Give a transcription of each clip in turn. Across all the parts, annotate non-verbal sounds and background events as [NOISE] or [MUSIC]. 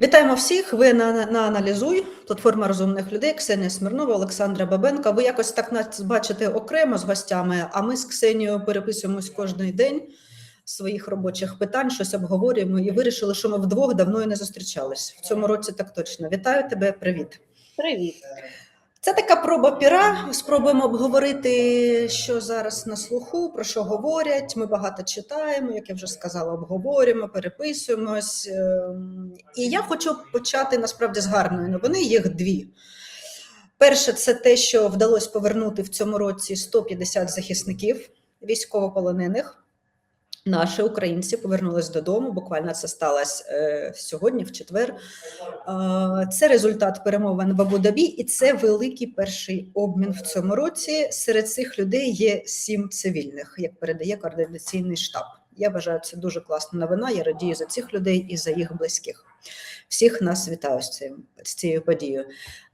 Вітаємо всіх. Ви на, на аналізуй, платформа розумних людей. Ксенія Смирнова, Олександра Бабенка. Ви якось так нас бачите окремо з гостями, а ми з Ксенією переписуємось кожен день своїх робочих питань, щось обговорюємо і вирішили, що ми вдвох давно і не зустрічались. В цьому році так точно. Вітаю тебе, привіт. Привіт. Це така проба піра. Спробуємо обговорити, що зараз на слуху, про що говорять. Ми багато читаємо, як я вже сказала, обговорюємо, переписуємось. Ем, І я хочу почати насправді з гарної новини. Їх дві. Перше, це те, що вдалося повернути в цьому році 150 захисників військовополонених. Наші українці повернулись додому. Буквально це сталося е, сьогодні, в четвер. Е, Це результат перемовин в Абу-Дабі, і це великий перший обмін в цьому році. Серед цих людей є сім цивільних, як передає координаційний штаб. Я вважаю, це дуже класна новина. Я радію за цих людей і за їх близьких. Всіх нас вітаю з цим з цією подією.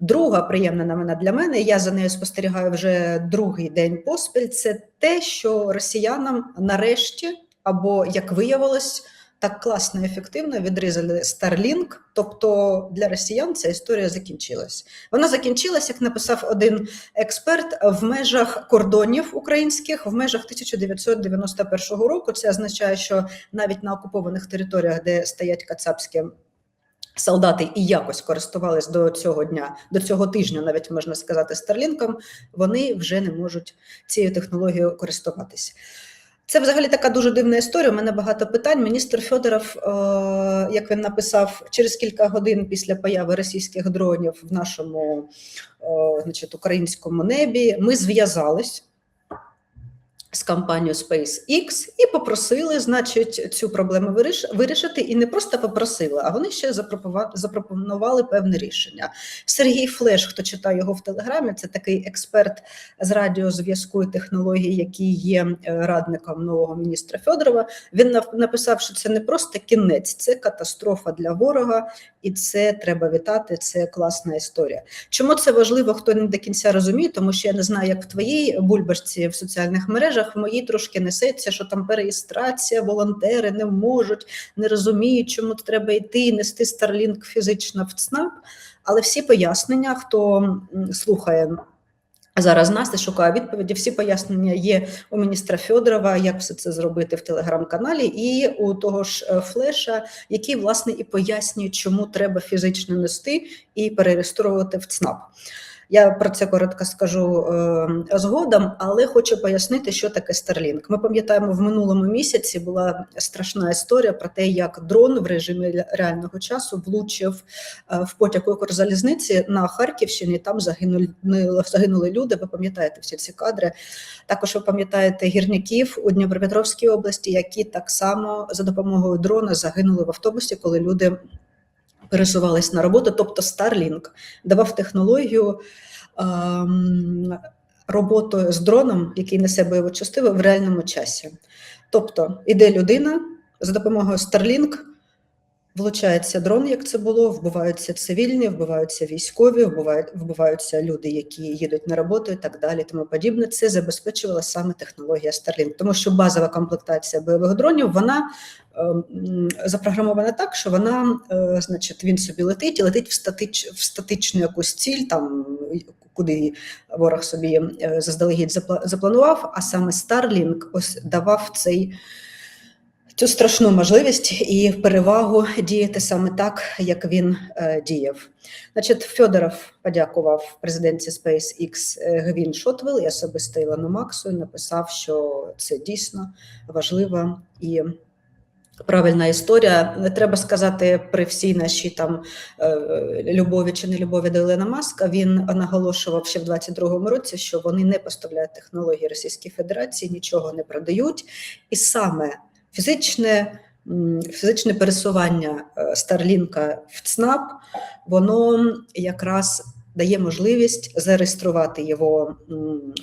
Друга приємна новина для мене. Я за нею спостерігаю вже другий день поспіль. Це те, що росіянам нарешті, або як виявилось, так класно і ефективно відрізали Starlink, тобто для росіян ця історія закінчилась. Вона закінчилась, як написав один експерт, в межах кордонів українських в межах 1991 року. Це означає, що навіть на окупованих територіях, де стоять кацапські солдати і якось користувались до цього дня, до цього тижня, навіть можна сказати, Старлінком, вони вже не можуть цією технологією користуватись. Це взагалі така дуже дивна історія. У мене багато питань. Міністр Федоров, е, як він написав, через кілька годин після появи російських дронів в нашому е, значить, українському небі, ми зв'язались з компанією SpaceX і попросили, значить, цю проблему виріш- вирішити. І не просто попросили, а вони ще запропонували певне рішення. Сергій Флеш, хто читає його в Телеграмі, це такий експерт з радіозв'язку і технологій, який є е, радником нового міністра Федорова. Він написав, що це не просто кінець, це катастрофа для ворога, і це треба вітати. Це класна історія. Чому це важливо, хто не до кінця розуміє, тому що я не знаю, як в твоїй бульбашці в соціальних мережах, в моїй трошки несеться, що там переєстрація, волонтери не можуть, не розуміють, чому треба йти і нести Starlink фізично в ЦНАП. Але всі пояснення, хто слухає зараз нас і шукає відповіді, всі пояснення є у міністра Федорова, як все це зробити в телеграм-каналі, і у того ж е, Флеша, який власне і пояснює, чому треба фізично нести і перереєстровувати в ЦНАП. Я про це коротко скажу е, згодом, але хочу пояснити, що таке Starlink. Ми пам'ятаємо, в минулому місяці була страшна історія про те, як дрон в режимі реального часу влучив е, в потяг Укрзалізниці на Харківщині. Там загинули, загинули люди. Ви пам'ятаєте всі ці кадри. Також ви пам'ятаєте гірників у Дніпропетровській області, які так само за допомогою дрона загинули в автобусі, коли люди пересувались на роботу. Тобто Starlink давав технологію ем, роботи з дроном, який несе бойову частину в реальному часі. Тобто іде людина за допомогою Starlink, влучається дрон, як це було, вбиваються цивільні, вбиваються військові, вбивають, вбиваються люди, які їдуть на роботу і так далі. Тому подібне. Це забезпечувала саме технологія Starlink, тому що базова комплектація бойових дронів вона ем, запрограмована так, що вона, е, значить, він собі летить і летить в статич в статичну якусь ціль, там куди ворог собі е, заздалегідь запла- запланував. А саме Starlink ось давав цей. Цю страшну можливість і перевагу діяти саме так, як він е, діяв. Значить, Федоров подякував президентці SpaceX е, Гвін Шотвелл і особисто Ілону Максу і написав, що це дійсно важлива і правильна історія. Не треба сказати при всій нашій там е, любові чи нелюбові до Ілона Маска. Він наголошував ще в 22-му році, що вони не поставляють технології Російської Федерації, нічого не продають, і саме фізичне. Фізичне пересування е, Старлінка в ЦНАП, воно якраз дає можливість зареєструвати його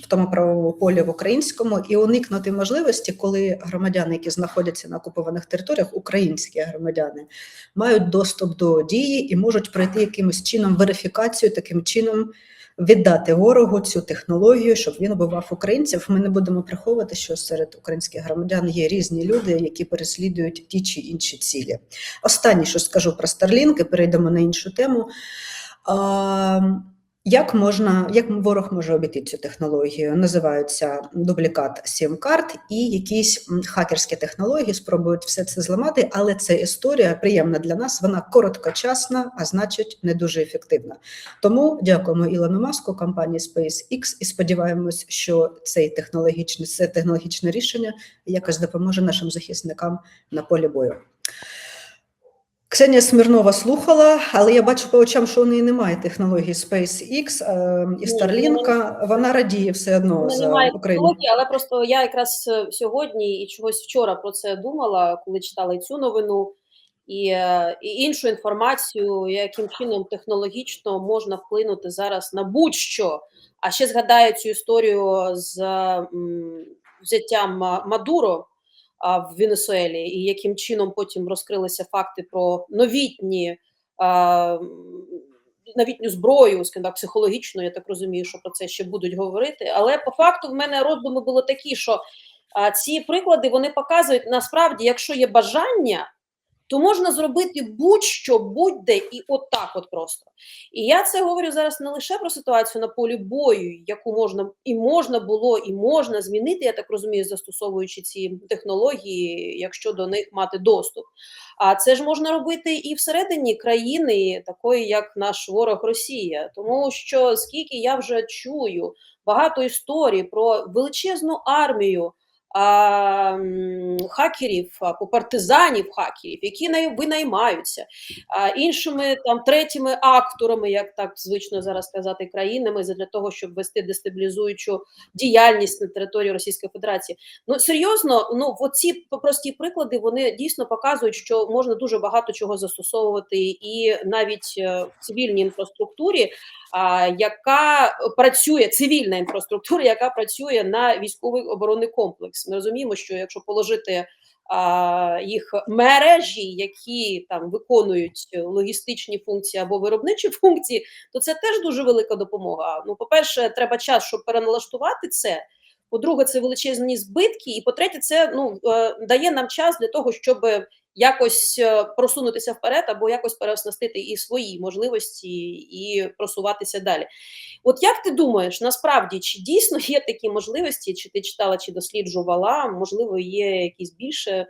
в тому правовому полі в українському і уникнути можливості, коли громадяни, які знаходяться на окупованих територіях, українські громадяни, мають доступ до дії і можуть пройти якимось чином верифікацію, таким чином віддати ворогу цю технологію, щоб він убивав українців. Ми не будемо приховувати, що серед українських громадян є різні люди, які переслідують ті чи інші цілі. Останнє, що скажу про і перейдемо на іншу тему. Як можна, як ворог може обійти цю технологію? Називаються дублікат сім-карт і якісь хакерські технології спробують все це зламати, але це історія приємна для нас. Вона короткочасна, а значить не дуже ефективна. Тому дякуємо Ілону Маску, компанії SpaceX, і сподіваємось, що цей технологічне це технологічне рішення якось допоможе нашим захисникам на полі бою. Ксенія Смірнова слухала, але я бачу по очам, що у неї немає технології SpaceX е, і Starlink. Вона радіє все одно мене за немає Україну. технології, але просто я якраз е, сьогодні і чогось вчора про це думала, коли читала і цю новину і, е, і іншу інформацію, яким чином технологічно можна вплинути зараз на будь-що. А ще згадаю цю історію з взяттям Мадуро в Венесуелі, і яким чином потім розкрилися факти про новітні. Новітню зброю, скажімо так, психологічно, я так розумію, що про це ще будуть говорити. Але по факту в мене роздуми були такі, що ці приклади вони показують насправді, якщо є бажання, то можна зробити будь-що, будь-де і от от просто. І я це говорю зараз не лише про ситуацію на полі бою, яку можна і можна було, і можна змінити, я так розумію, застосовуючи ці технології, якщо до них мати доступ. А це ж можна робити і всередині країни, такої як наш ворог Росія, тому що скільки я вже чую багато історій про величезну армію хакерів, партизанів хакерів, які най- винаймаються іншими там третіми акторами, як так звично зараз казати, країнами для того, щоб вести дестабілізуючу діяльність на території Російської Федерації. Ну серйозно, ну оці прості приклади вони дійсно показують, що можна дуже багато чого застосовувати, і навіть е, в цивільній інфраструктурі, яка працює цивільна інфраструктура, яка працює на військовий оборонний комплекс. Ми розуміємо, що якщо положити їх мережі, які там виконують логістичні функції або виробничі [LAUGHS] функції, то це теж дуже велика допомога. Ну, по-перше, треба час, щоб переналаштувати це. По-друге, це величезні збитки, і по-третє, це ну е, дає нам час для того, щоб якось е, просунутися вперед або якось переоснастити і свої можливості, і просуватися далі. От як ти думаєш, насправді чи дійсно є такі можливості, чи ти читала, чи досліджувала? Можливо, є якісь більше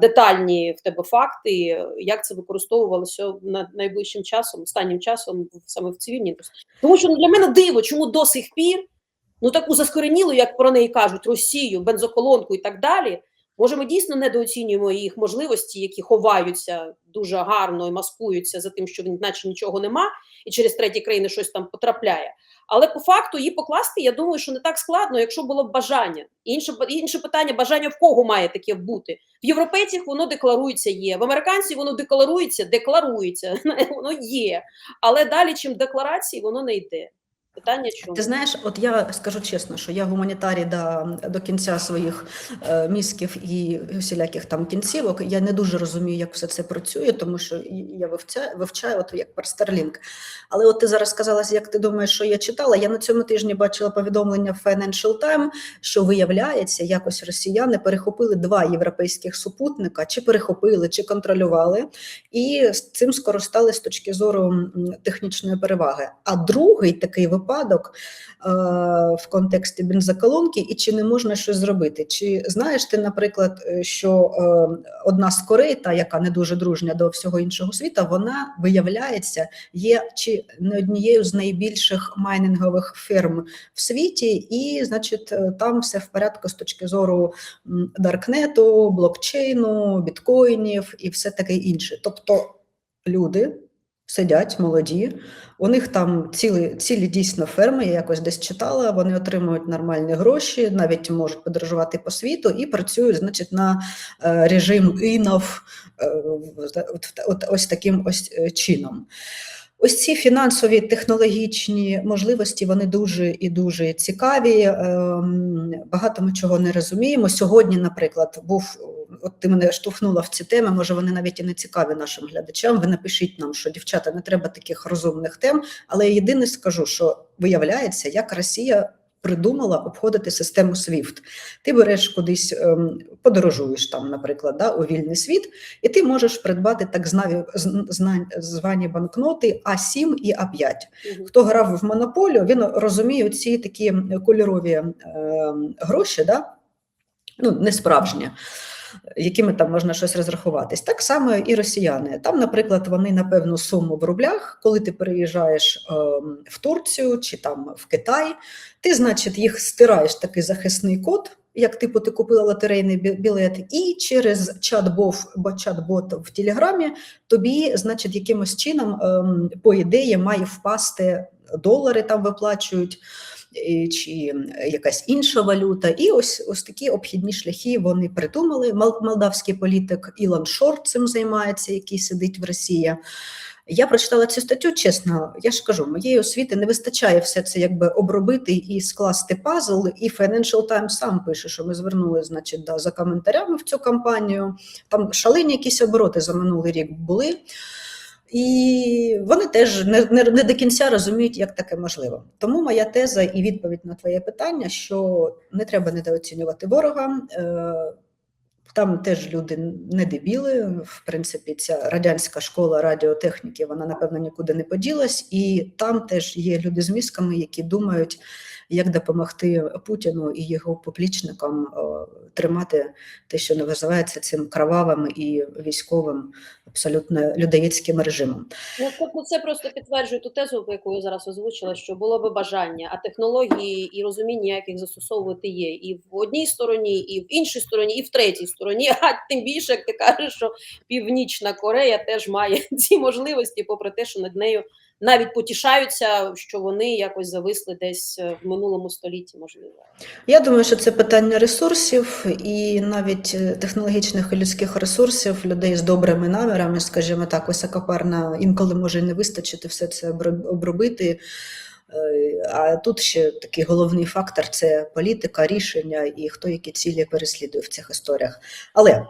детальні в тебе факти, як це використовувалося на найближчим часом, останнім часом саме в цивільній індустрії? Тому що ну, для мене диво, чому до сих пір ну таку заскоренілу, як про неї кажуть, Росію, бензоколонку і так далі. Може, ми дійсно недооцінюємо їх можливості, які ховаються дуже гарно і маскуються за тим, що наче нічого нема, і через треті країни щось там потрапляє. Але по факту її покласти, я думаю, що не так складно, якщо було б бажання. Інше інше питання: бажання в кого має таке бути? В європейців воно декларується, є. В американців воно декларується, декларується, [LAUGHS] воно є. Але далі, чим декларації, воно не йде. Питання чому? Ти знаєш, от я скажу чесно, що я гуманітарій до, до кінця своїх е, мізків і всіляких там кінцівок. Я не дуже розумію, як все це працює, тому що я вивчаю, вивчаю от як Starlink. Але от ти зараз сказала, як ти думаєш, що я читала. Я на цьому тижні бачила повідомлення Financial Times, що виявляється, якось росіяни перехопили два європейських супутника, чи перехопили, чи контролювали, і з цим скористали з точки зору технічної переваги. А другий такий випадок е, в контексті бензоколонки, і чи не можна щось зробити? Чи знаєш ти, наприклад, е, що е, одна з Корей, та яка не дуже дружня до всього іншого світу, вона виявляється є чи не однією з найбільших майнингових фірм в світі, і значить там все в порядку з точки зору даркнету, блокчейну, біткоїнів і все таке інше. Тобто люди сидять молоді, у них там цілі, цілі дійсно ферми, я якось десь читала, вони отримують нормальні гроші, навіть можуть подорожувати по світу і працюють, значить, на е, режим інов е, ось таким ось е, чином. Ось ці фінансові технологічні можливості вони дуже і дуже цікаві. Ем, Багато ми чого не розуміємо. Сьогодні, наприклад, був от ти мене штовхнула в ці теми. Може, вони навіть і не цікаві нашим глядачам. Ви напишіть нам, що дівчата не треба таких розумних тем. Але я єдине скажу, що виявляється, як Росія. Придумала обходити систему SWIFT. Ти береш кудись, ем, подорожуєш там, наприклад, да, у вільний світ, і ти можеш придбати так звані, зна- звані банкноти А7 і А5. Мгм. Хто грав в монополію, він розуміє ці такі кольорові е, гроші, да? ну, не справжні, якими там можна щось розрахуватись. Так само і росіяни. Там, наприклад, вони на певну суму в рублях, коли ти переїжджаєш е, в Турцію чи там в Китай, ти, значить, їх стираєш такий захисний код. Як типу ти купила лотерейний білет, і через чат-бот, бо чат-бот в Телеграмі тобі, значить, якимось чином, ем, по ідеї, має впасти долари там виплачують, чи якась інша валюта. І ось, ось такі обхідні шляхи вони придумали. Мал- Молдавський політик Ілон Шор цим займається, який сидить в Росії. Я прочитала цю статтю, чесно, я ж кажу, моєї освіти не вистачає все це якби обробити і скласти пазл. І Financial Times сам пише, що ми звернули, значить, да, за коментарями в цю кампанію. Там шалені якісь обороти за минулий рік були. І вони теж не, не, не до кінця розуміють, як таке можливо. Тому моя теза і відповідь на твоє питання, що не треба недооцінювати ворога. Е, там теж люди не дебіли. В принципі, ця радянська школа радіотехніки вона напевно нікуди не поділась, і там теж є люди з мізками, які думають, як допомогти Путіну і його поплічникам е, тримати те, що називається цим кровавим і військовим абсолютно людоєцьким режимом. Ну, це просто підтверджує ту тезу, яку я зараз озвучила, що було би бажання, а технології і розуміння, як їх застосовувати є і в одній стороні, і в іншій стороні, і в третій стороні. [LAUGHS] А тим більше, як ти кажеш, що Північна Корея теж має [LAUGHS] ці можливості, попри те, що над нею навіть потішаються, що вони якось зависли десь е, в минулому столітті, можливо. Я думаю, що це питання ресурсів і навіть е, технологічних і людських ресурсів людей з добрими намірами, скажімо так, високопарна інколи може не вистачити все це оброб- обробити. Е, А тут ще такий головний фактор це політика, рішення і хто які цілі переслідує в цих історіях. Але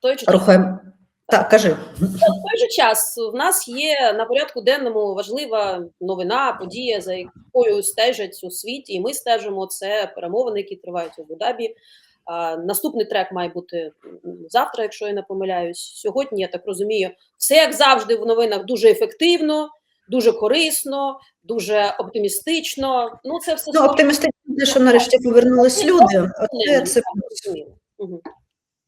той рухаємо. Так, кажи. В той же час в нас є на порядку денному важлива новина, подія, за якою стежать у світі, і ми стежимо. Це перемовини, які тривають у Абу-Дабі. Наступний трек має бути завтра, якщо я не помиляюсь. Сьогодні я так розумію, все як завжди в новинах дуже ефективно, дуже корисно, дуже оптимістично. Ну це все Ну, оптимістично, що нарешті повернулись люди. Оце, це. Угу.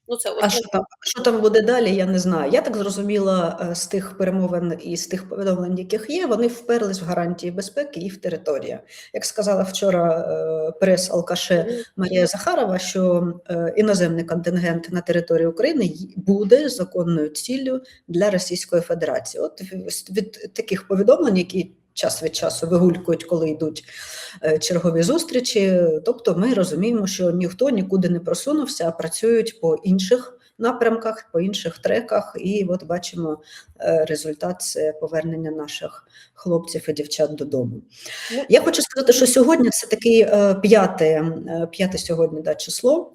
Ну це А що там, що там буде далі, я не знаю. Я так зрозуміла е, з тих перемовин і з тих повідомлень, яких є, вони вперлись в гарантії безпеки і в територію. Як сказала вчора е, прес-алкаше. Марія Захарова, що е, іноземний контингент на території України буде законною ціллю для Російської Федерації. От від таких повідомлень, які час від часу вигулькують, коли йдуть е, чергові зустрічі. Тобто, ми розуміємо, що ніхто нікуди не просунувся, а працюють по інших напрямках, по інших треках. І от бачимо е, результат це повернення наших хлопців і дівчат додому. Ну, Я хочу сказати, що сьогодні це такий е, п'яте, е, п'яте сьогодні да, число,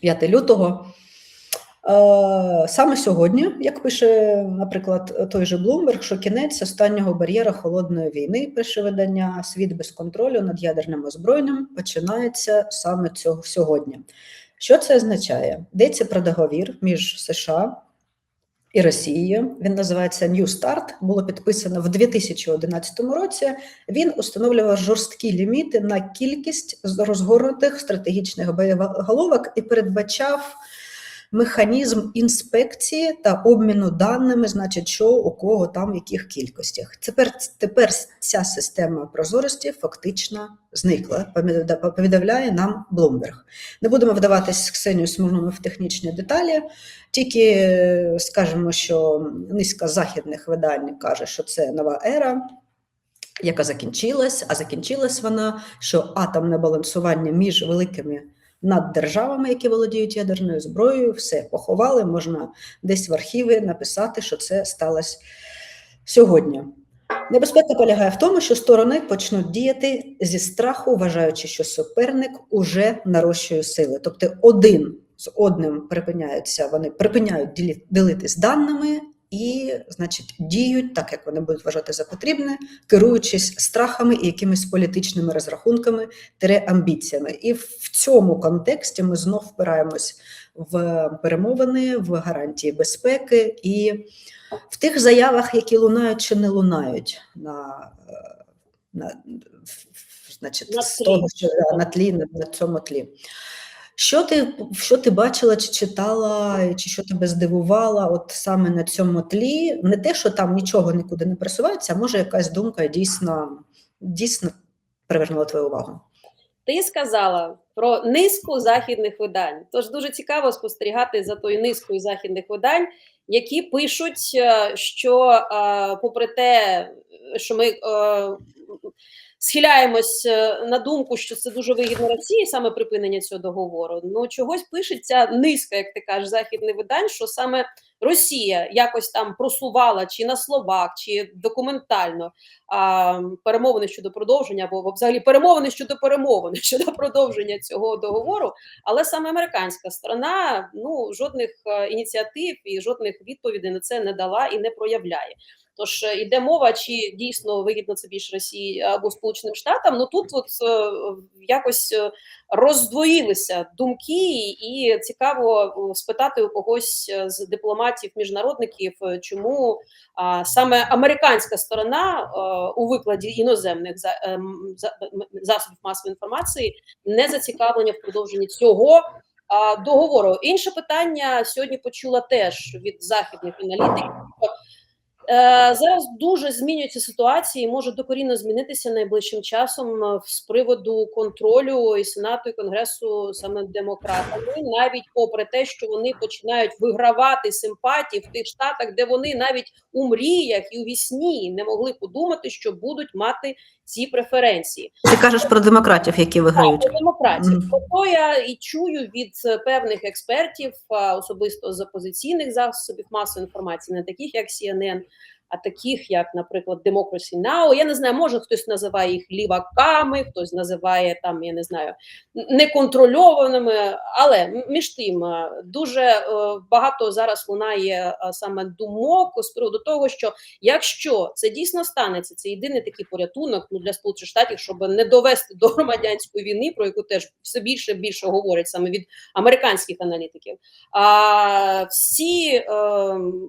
5 лютого. Е, Саме сьогодні, як пише, наприклад, той же Блумберг, що кінець останнього бар'єра холодної війни, пише видання Світ без контролю над ядерним озброєнням починається саме цього сьогодні. Що це означає? Йдеться про договір між США і Росією. Він називається New Start. Було підписано в 2011 році. Він установлював жорсткі ліміти на кількість розгорнутих стратегічних боєголовок і передбачав механізм інспекції та обміну даними, значить, що у кого там в яких кількостях. Тепер, тепер ця система прозорості фактично зникла, повідомляє нам Блумберг. Не будемо вдаватись з Ксенією Смирновою в технічні деталі, тільки е, скажемо, що низка західних видань каже, що це нова ера. Яка закінчилась, а закінчилась вона, що атомне балансування між великими наддержавами, які володіють ядерною зброєю, все поховали. Можна десь в архіви написати, що це сталося сьогодні. Небезпека полягає в тому, що сторони почнуть діяти зі страху, вважаючи, що суперник уже нарощує сили. Тобто один з одним припиняються, вони припиняють ділитись даними і, значить, діють так, як вони будуть вважати за потрібне, керуючись страхами і якимись політичними розрахунками, тире амбіціями. І в цьому контексті ми знов впираємось в перемовини, в гарантії безпеки і в тих заявах, які лунають чи не лунають на, е, на значить, На тлі. того, що на тлі, на, на цьому тлі. Що ти, що ти бачила чи читала, чи що тебе здивувало от саме на цьому тлі? Не те, що там нічого нікуди не просувається, а може якась думка дійсно, дійсно привернула твою увагу. Ти сказала про низку західних видань. Тож дуже цікаво спостерігати за тою низкою західних видань, які пишуть, е, що е, попри те, що ми е, схиляємось е, на думку, що це дуже вигідно Росії, саме припинення цього договору. Ну чогось пишеться низка, як ти кажеш, західних видань, що саме Росія якось там просувала чи на словах, чи документально а, перемовини щодо продовження, або взагалі перемовини щодо перемовини [LAUGHS] щодо продовження цього договору. Але саме американська сторона ну жодних е, ініціатив і жодних відповідей на це не дала і не проявляє. Тож е, йде мова, чи дійсно вигідно це більш Росії або Сполученим Штатам. Ну тут от е, якось е, роздвоїлися думки, і цікаво е, спитати у когось е, з дипломатів міжнародників, е, чому саме американська сторона е, у викладі іноземних ем, за- засобів масової інформації не зацікавлення в продовженні цього. Договору інше питання сьогодні почула теж від західних аналітиків. Е, зараз дуже змінюються ситуації, і може докорінно змінитися найближчим часом е, з приводу контролю і сенату і конгресу саме демократами, навіть попри те, що вони починають вигравати симпатії в тих штатах, де вони навіть у мріях і у вісні не могли подумати, що будуть мати ці преференції. Ти кажеш про демократів, які виграють. Так, про демократію. Мгм. Ото я і чую від е, певних експертів, особисто з опозиційних засобів масової інформації, не таких як CNN, а таких, як, наприклад, Democracy Now. Я не знаю, може хтось називає їх ліваками, хтось називає там, я не знаю, неконтрольованими. Але між тим е, дуже е, багато зараз лунає е, саме думок з приводу того, що якщо це дійсно станеться, це єдиний такий порятунок ну, для Сполучених Штатів, щоб не довести до громадянської війни, про яку теж все більше і більше говорять саме від американських аналітиків. А всі е,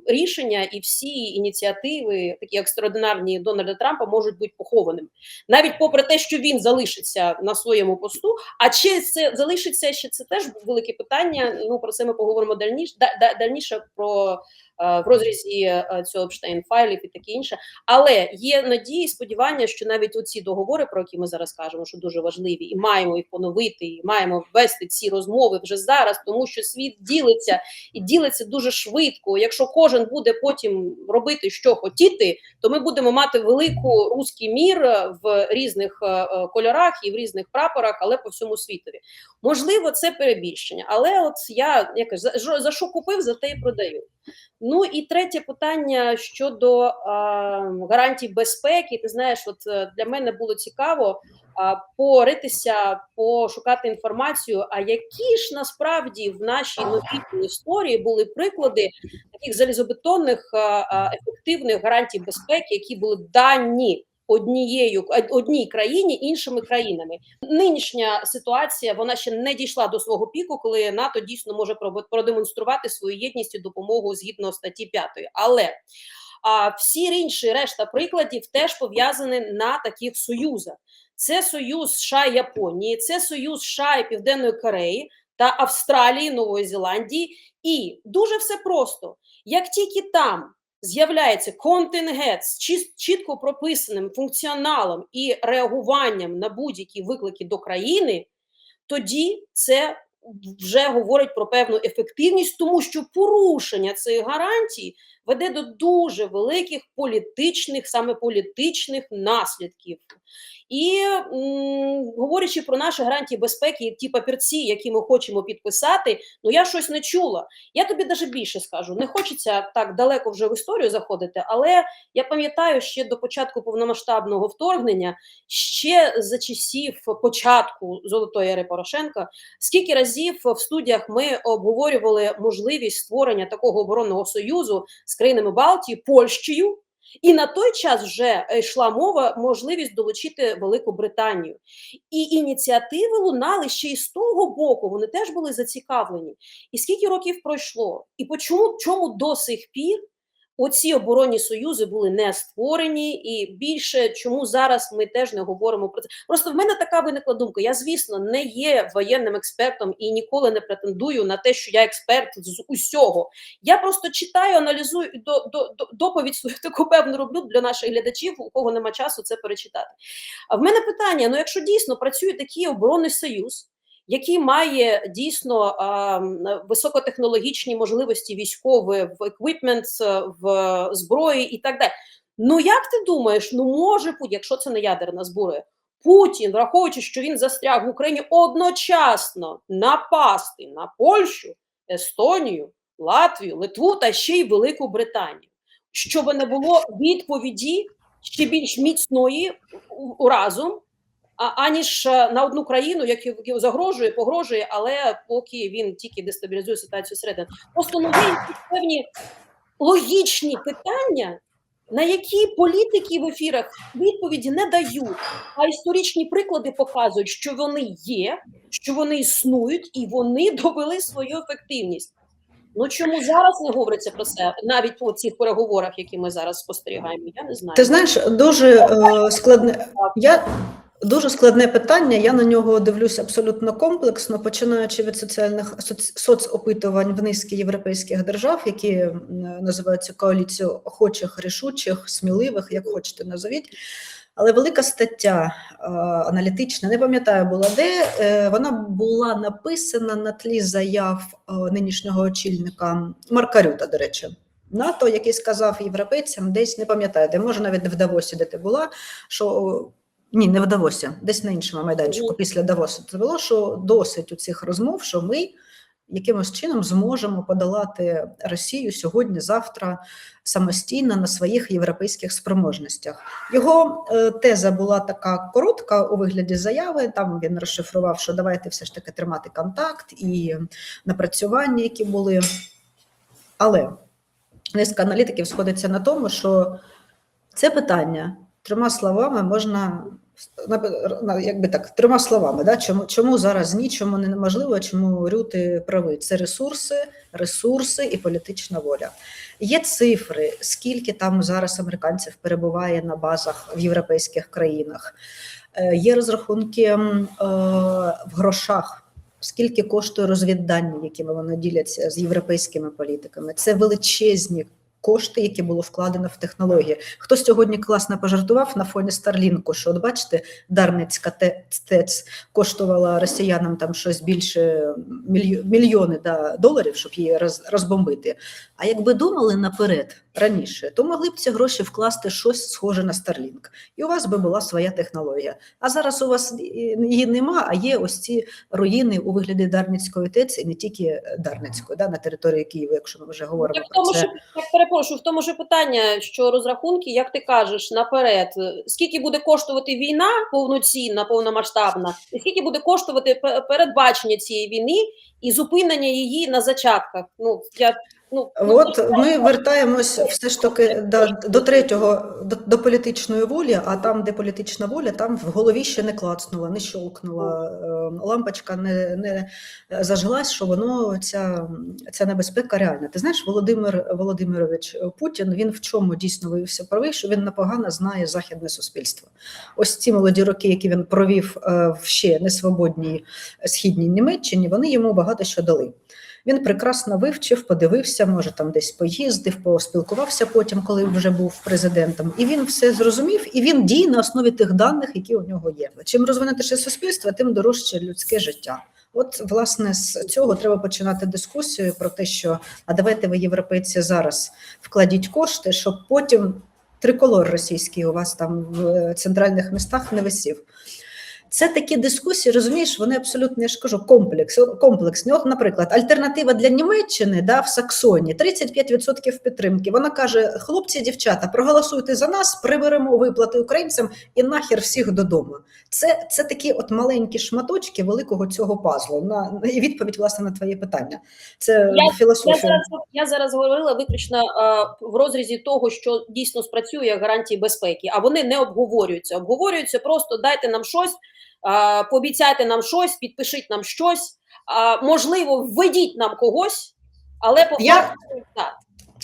рішення і всі ініціативи, такі екстраординарні Дональда Трампа, можуть бути похованими, навіть попри те, що він залишиться на своєму посту. А чи це залишиться ще це теж велике питання. Ну про це ми поговоримо дальніше да, да, дальніше про в розрізі е, цього Епштейн файлів і таке інше. Але є надії, сподівання, що навіть оці договори, про які ми зараз кажемо, що дуже важливі, і маємо їх поновити, і маємо ввести ці розмови вже зараз, тому що світ ділиться і ділиться дуже швидко. Якщо кожен буде потім робити, що хотіти, то ми будемо мати велику руський мір е, в різних е, е, кольорах і в різних прапорах, але по всьому світові. Можливо, це перебільшення, але от я якось за що купив, за те і продаю. Ну і третє питання щодо е, гарантій безпеки. Ти знаєш, от е, для мене було цікаво е, поритися, пошукати інформацію. А які ж насправді в нашій новітній історії були приклади таких залізобетонних а, ефективних гарантій безпеки, які були дані однією одній країні іншими країнами? Нинішня ситуація вона ще не дійшла до свого піку, коли НАТО дійсно може продемонструвати свою єдність і допомогу згідно статті 5. Але а всі інші решта прикладів теж пов'язані на таких союзах. Це союз США і Японії, це союз США і Південної Кореї та Австралії, Нової Зеландії. І дуже все просто. Як тільки там з'являється контингент з чітко прописаним функціоналом і реагуванням на будь-які виклики до країни, тоді це вже говорить про певну ефективність, тому що порушення цих гарантій веде до дуже великих політичних, саме політичних наслідків. І м, говорячи про наші гарантії безпеки, ті папірці, які ми хочемо підписати, ну я щось не чула. Я тобі даже більше скажу. Не хочеться так далеко вже в історію заходити, але я пам'ятаю ще до початку повномасштабного вторгнення, ще за часів початку золотої ери Порошенка, скільки разів в студіях ми обговорювали можливість створення такого оборонного союзу з країнами Балтії, Польщею. І на той час вже е, йшла мова можливість долучити Велику Британію. І ініціативи лунали ще й з того боку, вони теж були зацікавлені. І скільки років пройшло? І по чому, чому до сих пір оці оборонні союзи були не створені, і більше чому зараз ми теж не говоримо про це? Просто в мене така виникла думка. Я, звісно, не є воєнним експертом і ніколи не претендую на те, що я експерт з усього. Я просто читаю, аналізую і до, до, до доповідь свою таку певну роблю для наших глядачів, у кого нема часу це перечитати. А в мене питання: ну, якщо дійсно працює такий оборонний союз який має дійсно високотехнологічні можливості військові в еквіпмент, в зброї і так далі. Ну як ти думаєш, ну може бути, якщо це не ядерна зброя, Путін, враховуючи, що він застряг в Україні одночасно напасти на Польщу, Естонію, Латвію, Литву та ще й Велику Британію, щоб не було відповіді ще більш міцної разом аніж е, на одну країну, яку загрожує, погрожує, але поки він тільки дестабілізує ситуацію всередині. Просто якісь певні логічні питання, на які політики в ефірах відповіді не дають, а історичні приклади показують, що вони є, що вони існують, і вони [LAUGHS] довели свою ефективність. Ну чому зараз не говориться про це навіть по цих переговорах, які ми зараз спостерігаємо? Я не знаю. Ти знаєш, дуже е, складне. Я Дуже складне питання. Я на нього дивлюся абсолютно комплексно, починаючи від соціальних соцопитувань в низки європейських держав, які називаються коаліцією охочих, рішучих, сміливих, як хочете назовіть. Але велика стаття е, аналітична, не пам'ятаю була де. Е, вона була написана на тлі заяв е, нинішнього очільника Марка Рюта, до речі. НАТО, який сказав європейцям, десь не пам'ятаю, де може навіть в Давосі, де ти була, що ні, не в Давосі, десь на іншому майданчику після Давосу. Це було, що досить у цих розмов, що ми якимось чином зможемо подолати Росію сьогодні, завтра самостійно на своїх європейських спроможностях. Його е, теза була така коротка у вигляді заяви. Там він розшифрував, що давайте все ж таки тримати контакт і напрацювання, які були. Але низка аналітиків сходиться на тому, що це питання трьома словами можна якби так, трьома словами, да? чому чому зараз ні, чому не неможливо, чому Рюти правий? Це ресурси, ресурси і політична воля. Є цифри, скільки там зараз американців перебуває на базах в європейських країнах, Е, є розрахунки е, в грошах. Скільки коштує розвіддання, якими вони діляться з європейськими політиками? Це величезні кошти, які було вкладено в технології. Хто сьогодні класно пожартував на фоні Старлінку, що от бачите, Дарницька ТЕЦ коштувала росіянам там щось більше мільйони да, доларів, щоб її роз, розбомбити. А якби думали наперед раніше, то могли б ці гроші вкласти щось схоже на Starlink. І у вас би була своя технологія. А зараз у вас її нема, а є ось ці руїни у вигляді Дарницької ТЕЦ, і не тільки Дарницької, да, на території Києва, якщо ми вже говоримо Я про тому, це. що так перепрошую, в тому ж питання, що розрахунки, як ти кажеш, наперед, скільки буде коштувати війна повноцінна, повномасштабна, і скільки буде коштувати передбачення цієї війни і зупинення її на зачатках. Ну я ну ну, От ми вертаємось все ж таки до, до третього, до, до політичної волі, а там, де політична воля, там в голові ще не клацнула, не щолкнула, е, лампочка не, не зажглась, що воно ця, ця небезпека реальна. Ти знаєш, Володимир Володимирович Путін він в чому дійсно виявився правий, що він непогано знає західне суспільство. Ось ці молоді роки, які він провів е, в ще несвободній східній Німеччині, вони йому багато що дали. Він прекрасно вивчив, подивився, може там десь поїздив, поспілкувався потім, коли вже був президентом. І він все зрозумів, і він діє на основі тих даних, які у нього є. Чим розвинутіше суспільство, тим дорожче людське життя. От, власне, з цього треба починати дискусію про те, що а давайте ви, європейці, зараз вкладіть кошти, щоб потім триколор російський у вас там в е, центральних містах не висів. Це такі дискусії, розумієш, вони абсолютно, я ж кажу, комплекс, комплексні. От, наприклад, альтернатива для Німеччини да, в Саксоні 35% підтримки. Вона каже: хлопці, дівчата, проголосуйте за нас, приберемо виплати українцям і нахер всіх додому. Це, це такі от маленькі шматочки великого цього пазлу. На і відповідь власне на твоє питання. Це Я- Я філософія. зараз, я зараз говорила виключно е, в розрізі того, що дійсно спрацює гарантії безпеки, а вони не обговорюються. Обговорюються просто дайте нам щось, пообіцяйте нам щось, підпишіть нам щось, можливо, введіть нам когось, але по Я- так.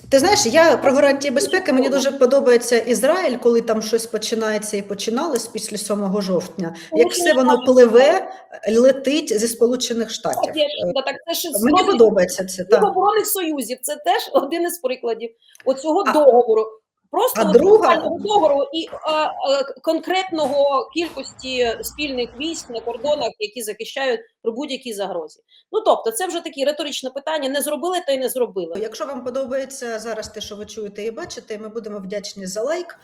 Ти знаєш, я про гарантії безпеки мені дуже подобається Ізраїль, коли там щось починається і починалось після 7 жовтня. Як все воно пливе, летить зі Сполучених Штатів. Так, це ж Мені подобається це. Так. оборонних союзів. Це теж один із прикладів оцього договору. Просто а друга- договору і а, а, конкретного кількості спільних військ на кордонах, які захищають при будь-якій загрозі. Ну тобто, це вже такі риторичне питання: не зробили та й не зробили. Якщо вам подобається зараз те, що ви чуєте і бачите, ми будемо вдячні за лайк.